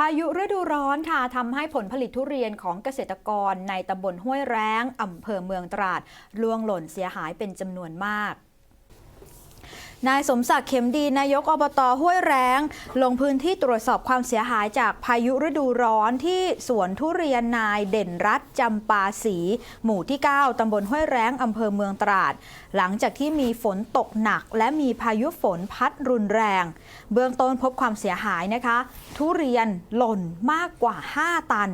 พายุฤดูร้อนค่ะทำให้ผลผลิตทุเรียนของเกษตรกรในตำบลห้วยแร้งอำเภอเมืองตราดล่วงหล่นเสียหายเป็นจำนวนมาก นายสมศักดิ์เข็มดีนายกอบตห้วยแรงลงพื้นที่ตรวจสอบความเสียหายจากพายุฤดูร้อนที่สวนทุเรียนนายเด่นรัตจำปาสีหมู่ที่ 9ตำบลห้วยแรงอำเภอเมืองตราด หลังจากที่มีฝนตกหนัก และมีพายุฝนพัดรุนแรง เบื้องต้นพบความเสียหายนะคะ ทุเรียนหล่นมากกว่า 5 ตัน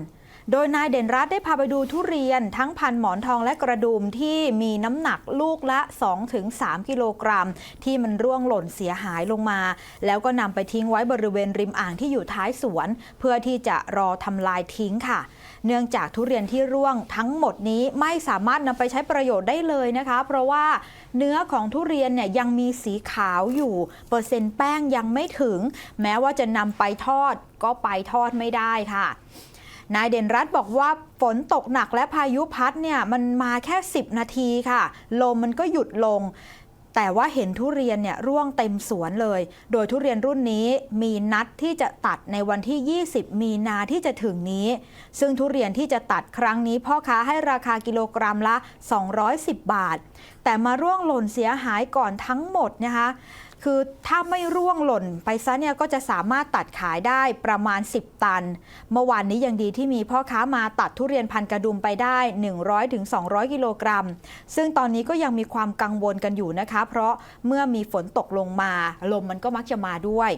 โดยนายเด่นรัตได้พาไปดูทุเรียนทั้งพันหมอนทองและกระดุมที่มีน้ำหนักลูกละ 2-3 กิโลกรัม ที่มันร่วงหล่นเสียหายลงมา แล้วก็นำไปทิ้งไว้บริเวณริมอ่างที่อยู่ท้ายสวน เพื่อที่จะรอทำลายทิ้งค่ะ เนื่องจากทุเรียนที่ร่วงทั้งหมดนี้ไม่สามารถนำไปใช้ประโยชน์ได้เลยนะคะ เพราะว่าเนื้อของทุเรียนเนี่ยยังมีสีขาวอยู่ เปอร์เซ็นต์แป้งยังไม่ถึง แม้ว่าจะนำไปทอดก็ไปทอดไม่ได้ค่ะ นายเด่นรัตบอกว่าฝนตกหนักและพายุพัดเนี่ยมันมาแค่ 10 นาทีค่ะ ลมมันก็หยุดลง แต่ว่าเห็นทุเรียนเนี่ยร่วงเต็มสวนเลย โดยทุเรียนรุ่นนี้มีนัดที่จะตัดในวันที่ 20 มีนาที่จะถึงนี้ ซึ่งทุเรียนที่จะตัดครั้งนี้ พ่อค้าให้ราคากิโลกรัมละ 210 บาท แต่มาร่วงหล่นเสียหายก่อนทั้งหมดนะคะ คือถ้าไม่ร่วงหล่นไปซะเนี่ยก็จะสามารถตัดขายได้ประมาณ 10 ตัน เมื่อวานนี้ยังดีที่มีพ่อค้ามาตัดทุเรียนพันกระดุมไปได้ 100-200 กิโลกรัม ซึ่งตอนนี้ก็ยังมีความกังวลกันอยู่นะคะ เพราะเมื่อมีฝนตกลงมา ลมมันก็มักจะมาด้วย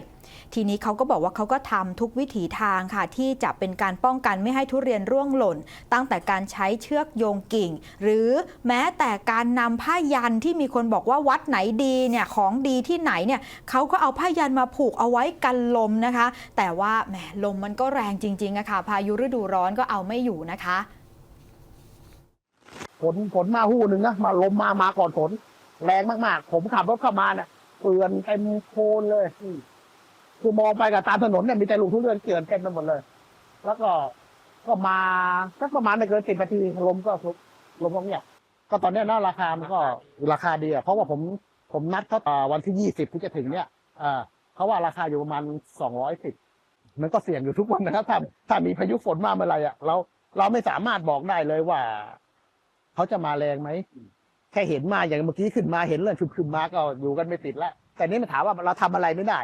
ทีนี้เขาก็บอกว่าเขาก็ทำทุกวิถีทางค่ะ ที่จะเป็นการป้องกันไม่ให้ทุเรียนร่วงหล่น ตั้งแต่การใช้เชือกโยงกิ่ง หรือแม้แต่การนำผ้ายันที่มีคนบอกว่าวัดไหนดีเนี่ยของดีที่ไหนเนี่ยเขาก็เอาผ้ายันมาผูกเอาไว้กันลมนะคะ แต่ว่าแหมลมมันก็แรงจริงๆอะค่ะพายุฤดูร้อนก็เอาไม่อยู่นะคะฝนฝนมาหู้หนึ่งนะมาลมมามาก่อนฝนแรงมากๆ ผมขับรถเข้ามาเนี่ยเกลือนเต็มโคนเลยคือมองไปกับตามถนนเนี่ยมีแต่ลูกทุเรียนเกลื่อนเต็มไปหมดเลย แล้วก็ก็มาสักประมาณไม่เกินสิบนาทีลมก็ลุกลมก็เงียบก็ตอนนี้ยนะราคามันก็ราคาดีอะเพราะว่าผม ผมนัดเขาวันที่ยี่สิบที่จะถึงเนี่ยเขาว่าราคาอยู่ประมาณสองร้อยสิบมันก็เสี่ยงอยู่ทุกวันนะครับถ้าถ้ามีพายุฝนมาเมื่อไหรอะเราเราไม่สามารถบอกได้เลยว่าเขาจะมาแรงไหมแค่เห็นมาอย่างเมื่อกี้ขึ้นมาเห็นเลยขึ้นมาก็อยู่กันไม่ติดแล้วแต่นี่มันถามว่าเราทำอะไรไม่ได้